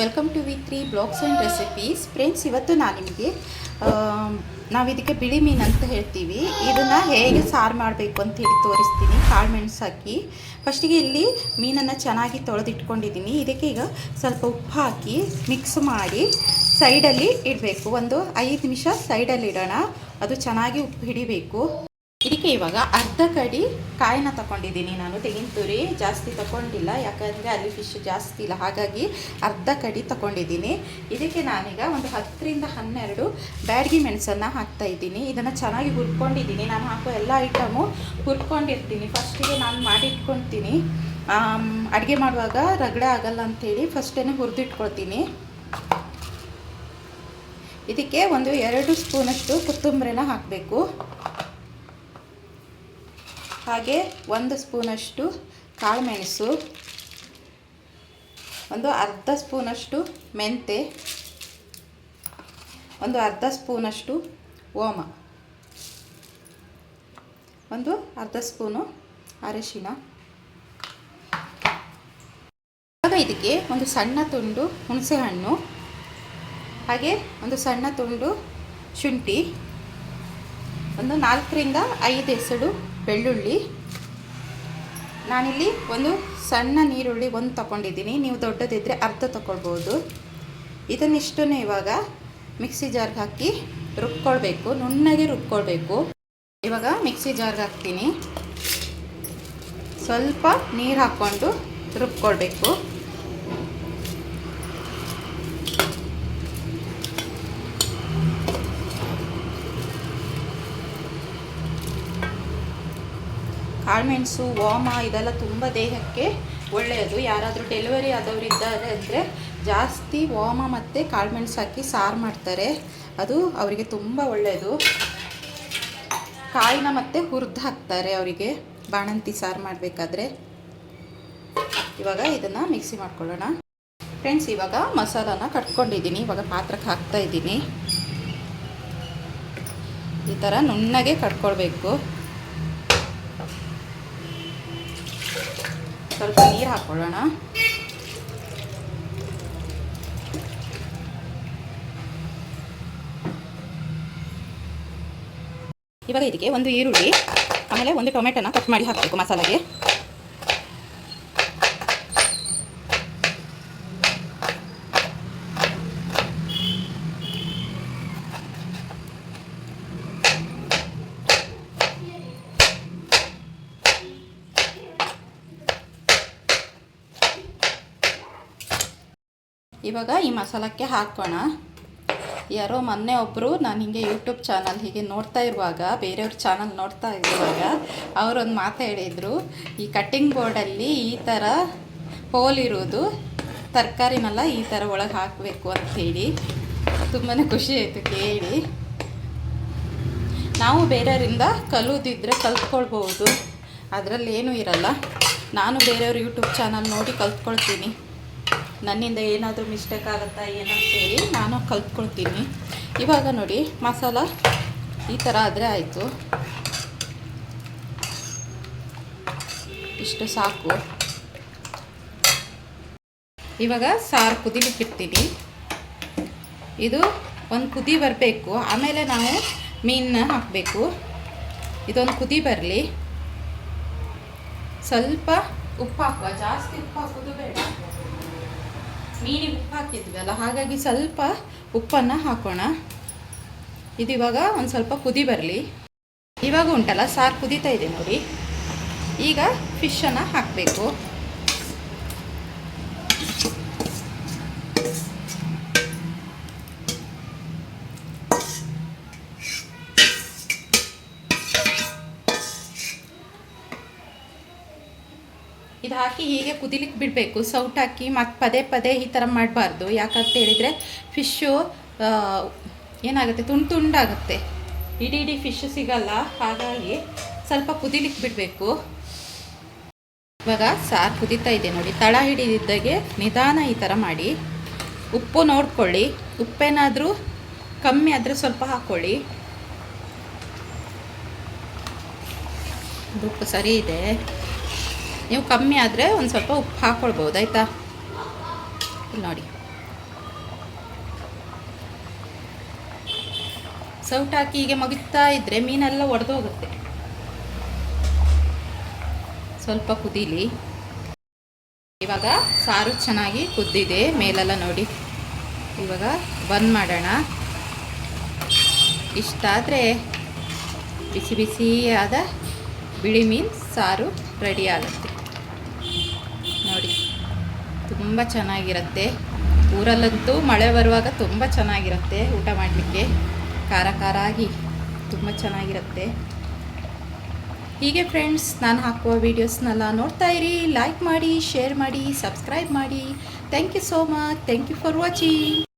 Welcome to V three blogs and recipes friends ಇವತ್ತು ನಾನು ನಿಮಗೆ ನಾವು ಇದಕ್ಕೆ ಬಿಳಿ ಮೀನು ಅಂತ ಹೇಳ್ತೀವಿ. ಇದನ್ನು ಹೇಗೆ ಸಾರು ಮಾಡಬೇಕು ಅಂತ ಹೇಳಿ ತೋರಿಸ್ತೀನಿ. ಕಾಳು ಮೆಣಸು ಹಾಕಿ. ಫಸ್ಟಿಗೆ ಇಲ್ಲಿ ಮೀನನ್ನು ಚೆನ್ನಾಗಿ ತೊಳೆದಿಟ್ಕೊಂಡಿದ್ದೀನಿ. ಇದಕ್ಕೆ ಈಗ ಸ್ವಲ್ಪ ಉಪ್ಪು ಹಾಕಿ ಮಿಕ್ಸ್ ಮಾಡಿ ಸೈಡಲ್ಲಿ ಇಡಬೇಕು. ಒಂದು ಐದು ನಿಮಿಷ ಸೈಡಲ್ಲಿ ಇಡೋಣ. ಅದು ಚೆನ್ನಾಗಿ ಉಪ್ಪು ಹಿಡಿಬೇಕು. ಇದಕ್ಕೆ ಇವಾಗ ಅರ್ಧ ಕಡಿ ಕಾಯಿನ ತಗೊಂಡಿದ್ದೀನಿ ನಾನು. ತೆಂಗಿನ ತುರಿ ಜಾಸ್ತಿ ತಗೊಂಡಿಲ್ಲ, ಯಾಕಂದರೆ ಅಲ್ಲಿ ಫಿಶ್ ಜಾಸ್ತಿ ಇಲ್ಲ. ಹಾಗಾಗಿ ಅರ್ಧ ಕಡಿ ತಗೊಂಡಿದ್ದೀನಿ. ಇದಕ್ಕೆ ನಾನೀಗ ಒಂದು ಹತ್ತರಿಂದ ಹನ್ನೆರಡು ಬ್ಯಾಡ್ಗಿ ಮೆಣಸನ್ನು ಹಾಕ್ತಾ ಇದ್ದೀನಿ. ಇದನ್ನು ಚೆನ್ನಾಗಿ ಹುರ್ಕೊಂಡಿದ್ದೀನಿ. ನಾನು ಹಾಕೋ ಎಲ್ಲ ಐಟಮು ಹುರ್ಕೊಂಡಿರ್ತೀನಿ. ಫಸ್ಟಿಗೆ ನಾನು ಮಾಡಿಟ್ಕೊತೀನಿ ಅಡುಗೆ ಮಾಡುವಾಗ ರಗಡೆ ಆಗಲ್ಲ ಅಂಥೇಳಿ ಫಸ್ಟೇ ಹುರಿದಿಟ್ಕೊಳ್ತೀನಿ. ಇದಕ್ಕೆ ಒಂದು ಎರಡು ಸ್ಪೂನಷ್ಟು ಕೊತ್ತಂಬರಿನ ಹಾಕಬೇಕು. ಹಾಗೆ ಒಂದು ಸ್ಪೂನಷ್ಟು ಕಾಳುಮೆಣಸು, ಒಂದು ಅರ್ಧ ಸ್ಪೂನಷ್ಟು ಮೆಂತೆ, ಒಂದು ಅರ್ಧ ಸ್ಪೂನಷ್ಟು ಓಮ, ಒಂದು ಅರ್ಧ ಸ್ಪೂನು ಅರಿಶಿನ ಆಗ ಇದಕ್ಕೆ ಒಂದು ಸಣ್ಣ ತುಂಡು ಹುಣಸೆಹಣ್ಣು, ಹಾಗೆ ಒಂದು ಸಣ್ಣ ತುಂಡು ಶುಂಠಿ, ಒಂದು ನಾಲ್ಕರಿಂದ ಐದು ಎಸಳು ಬೆಳ್ಳುಳ್ಳಿ. ನಾನಿಲ್ಲಿ ಒಂದು ಸಣ್ಣ ನೀರುಳ್ಳಿ ಒಂದು ತಗೊಂಡಿದ್ದೀನಿ ನೀವು ದೊಡ್ಡದಿದ್ದರೆ ಅರ್ಧ ತಗೊಳ್ಬೋದು ಇದನ್ನಿಷ್ಟನ್ನು ಇವಾಗ ಮಿಕ್ಸಿ ಜಾರ್ಗೆ ಹಾಕಿ ರುಬ್ಕೊಳ್ಬೇಕು. ನುಣ್ಣಗೆ ರುಬ್ಕೊಳ್ಬೇಕು. ಇವಾಗ ಮಿಕ್ಸಿ ಜಾರ್ಗೆ ಹಾಕ್ತೀನಿ. ಸ್ವಲ್ಪ ನೀರು ಹಾಕ್ಕೊಂಡು ರುಬ್ಕೊಳ್ಬೇಕು. ಕಾಳುಮೆಣಸು ವಾಮ ಇದೆಲ್ಲ ತುಂಬ ದೇಹಕ್ಕೆ ಒಳ್ಳೆಯದು. ಯಾರಾದರೂ ಡೆಲಿವರಿ ಆದವರು ಇದ್ದಾರೆ ಅಂದರೆ ಜಾಸ್ತಿ ವಾಮ ಮತ್ತು ಕಾಳುಮೆಣಸು ಹಾಕಿ ಸಾರು ಮಾಡ್ತಾರೆ. ಅದು ಅವರಿಗೆ ತುಂಬ ಒಳ್ಳೆಯದು. ಕಾಯಿನ ಮತ್ತು ಹುರಿದು ಹಾಕ್ತಾರೆ ಅವರಿಗೆ. ಬಾಣಂತಿ ಸಾರು ಮಾಡಬೇಕಾದ್ರೆ. ಇವಾಗ ಇದನ್ನು ಮಿಕ್ಸಿ ಮಾಡ್ಕೊಳ್ಳೋಣ. ಫ್ರೆಂಡ್ಸ್ ಇವಾಗ ಮಸಾಲಾನ ಕಟ್ಕೊಂಡಿದ್ದೀನಿ. ಇವಾಗ ಪಾತ್ರಕ್ಕೆ ಹಾಕ್ತಾ ಇದ್ದೀನಿ. ಈ ಥರ ನುಣ್ಣಗೆ ಕಟ್ಕೊಳ್ಬೇಕು. ಸ್ವಲ್ಪ ನೀರು ಹಾಕ್ಕೊಳ್ಳೋಣ ಇವಾಗ ಇದಕ್ಕೆ ಒಂದು ಈರುಳ್ಳಿ ಆಮೇಲೆ ಒಂದು ಟೊಮೆಟೊನ ಕಟ್ ಮಾಡಿ ಹಾಕಬೇಕು ಮಸಾಲೆಗೆ. ಇವಾಗ ಈ ಮಸಾಲಕ್ಕೆ ಹಾಕೋಣ. ಯಾರೋ ಮೊನ್ನೆ ಒಬ್ಬರು ನಾನು ಹೀಗೆ ಯೂಟ್ಯೂಬ್ ಚಾನಲ್ ಹೀಗೆ ನೋಡ್ತಾ ಇರುವಾಗ, ಬೇರೆಯವ್ರ ಚಾನಲ್ ನೋಡ್ತಾ ಇರುವಾಗ ಅವರೊಂದು ಮಾತು ಹೇಳಿದರು. ಈ ಕಟ್ಟಿಂಗ್ ಬೋರ್ಡಲ್ಲಿ ಈ ಥರ ಹೋಲ್ ಇರೋದು, ತರಕಾರಿನೆಲ್ಲ ಈ ಥರ ಒಳಗೆ ಹಾಕಬೇಕು ಹೇಳಿ ತುಂಬಾ ಖುಷಿ ಆಯಿತು ಕೇಳಿ. ನಾವು ಬೇರೆಯವರಿಂದ ಕಲುದಿದ್ರೆ ಕಲ್ತ್ಕೊಳ್ಬೋದು ಅದರಲ್ಲಿ ಏನೂ ಇರಲ್ಲ. ನಾನು ಬೇರೆಯವ್ರ ಯೂಟ್ಯೂಬ್ ಚಾನಲ್ ನೋಡಿ ಕಲ್ತ್ಕೊಳ್ತೀನಿ. ನನ್ನಿಂದ ಏನಾದರೂ ಮಿಸ್ಟೇಕ್ ಆಗುತ್ತಾ ಏನಂತೇಳಿ ನಾನು ಕಲ್ತ್ಕೊಳ್ತೀನಿ. ಇವಾಗ ನೋಡಿ, ಮಸಾಲ ಈ ಥರ ಆದರೆ ಆಯಿತು. ಇಷ್ಟು ಸಾಕು. ಇವಾಗ ಸಾರು ಕುದಿಲಿಕ್ಕಿಡ್ತೀನಿ ಇದು ಒಂದು ಕುದಿ ಬರಬೇಕು. ಆಮೇಲೆ ನಾವು ಮೀನನ್ನ ಹಾಕಬೇಕು. ಇದೊಂದು ಕುದಿ ಬರಲಿ. ಸ್ವಲ್ಪ ಉಪ್ಪು ಹಾಕುವ. ಜಾಸ್ತಿ ಉಪ್ಪು ಹಾಕೋದು ಬೇಡ. ಮೀನಿಗೆ ಉಪ್ಪು ಹಾಕಿದ್ವಲ್ಲ, ಹಾಗಾಗಿ ಸ್ವಲ್ಪ ಉಪ್ಪನ್ನು ಹಾಕೋಣ. ಇದು ಇವಾಗ ಒಂದು ಸ್ವಲ್ಪ ಕುದಿ ಬರಲಿ. ಇವಾಗ ಉಂಟಲ್ಲ, ಸಾರು ಕುದೀತಾ ಇದೆ ನೋಡಿ. ಈಗ ಫಿಶನ್ನು ಹಾಕಬೇಕು. ಇದು ಹಾಕಿ ಹೀಗೆ ಕುದಿಲಿಕ್ಕೆ ಬಿಡಬೇಕು. ಸೌಟ್ ಹಾಕಿ ಮತ್ತು ಪದೇ ಪದೇ ಈ ಥರ ಮಾಡಬಾರ್ದು. ಯಾಕಂತ ಹೇಳಿದರೆ ಫಿಶ್ಶು ಏನಾಗುತ್ತೆ? ತುಂಡು ತುಂಡಾಗುತ್ತೆ ಇಡೀ ಇಡೀ ಫಿಶ್ ಸಿಗಲ್ಲ. ಹಾಗಾಗಿ ಸ್ವಲ್ಪ ಕುದಿಲಿಕ್ಕೆ ಬಿಡಬೇಕು. ಇವಾಗ ಸಾರು ಕುದೀತಾ ಇದೆ ನೋಡಿ. ತಳ ಹಿಡಿದಿದ್ದಾಗೆ ನಿಧಾನ ಈ ಥರ ಮಾಡಿ. ಉಪ್ಪು ನೋಡ್ಕೊಳ್ಳಿ. ಉಪ್ಪೇನಾದರೂ ಕಮ್ಮಿ ಆದರೆ ಸ್ವಲ್ಪ ಹಾಕ್ಕೊಳ್ಳಿ ಉಪ್ಪು ಸರಿ ಇದೆ. ನೀವು ಕಮ್ಮಿ ಆದರೆ ಒಂದು ಸ್ವಲ್ಪ ಉಪ್ಪು ಹಾಕ್ಕೊಳ್ಬೋದು ಆಯಿತಾ? ನೋಡಿ. ಸೌಟ್ ಹಾಕಿ ಹೀಗೆ ಮಗುತ್ತಾ ಇದ್ದರೆ ಮೀನೆಲ್ಲ ಒಡೆದೋಗುತ್ತೆ. ಸ್ವಲ್ಪ ಕುದೀಲಿ. ಇವಾಗ ಸಾರು ಚೆನ್ನಾಗಿ ಕುದ್ದಿದೆ, ಮೇಲೆಲ್ಲ ನೋಡಿ. ಇವಾಗ ಬಂದ್ ಮಾಡೋಣ. ಇಷ್ಟಾದರೆ ಬಿಸಿ ಬಿಸಿಯಾದ ಬಿಳಿ ಮೀನು ಸಾರು ರೆಡಿ ಆಗುತ್ತೆ. ತುಂಬ ಚೆನ್ನಾಗಿರುತ್ತೆ. ಊರಲ್ಲಂತೂ ಮಳೆ ಬರುವಾಗ ತುಂಬ ಚೆನ್ನಾಗಿರುತ್ತೆ ಊಟ ಮಾಡಲಿಕ್ಕೆ. ಖಾರ ಖಾರ ಆಗಿ ತುಂಬ ಚೆನ್ನಾಗಿರುತ್ತೆ. ಹೀಗೆ ಫ್ರೆಂಡ್ಸ್ ನಾನು ಹಾಕುವ ವೀಡಿಯೋಸ್ನೆಲ್ಲ ನೋಡ್ತಾ ಇರಿ. ಲೈಕ್ ಮಾಡಿ ಶೇರ್ ಮಾಡಿ ಸಬ್ಸ್ಕ್ರೈಬ್ ಮಾಡಿ. Thank you so much thank you for watching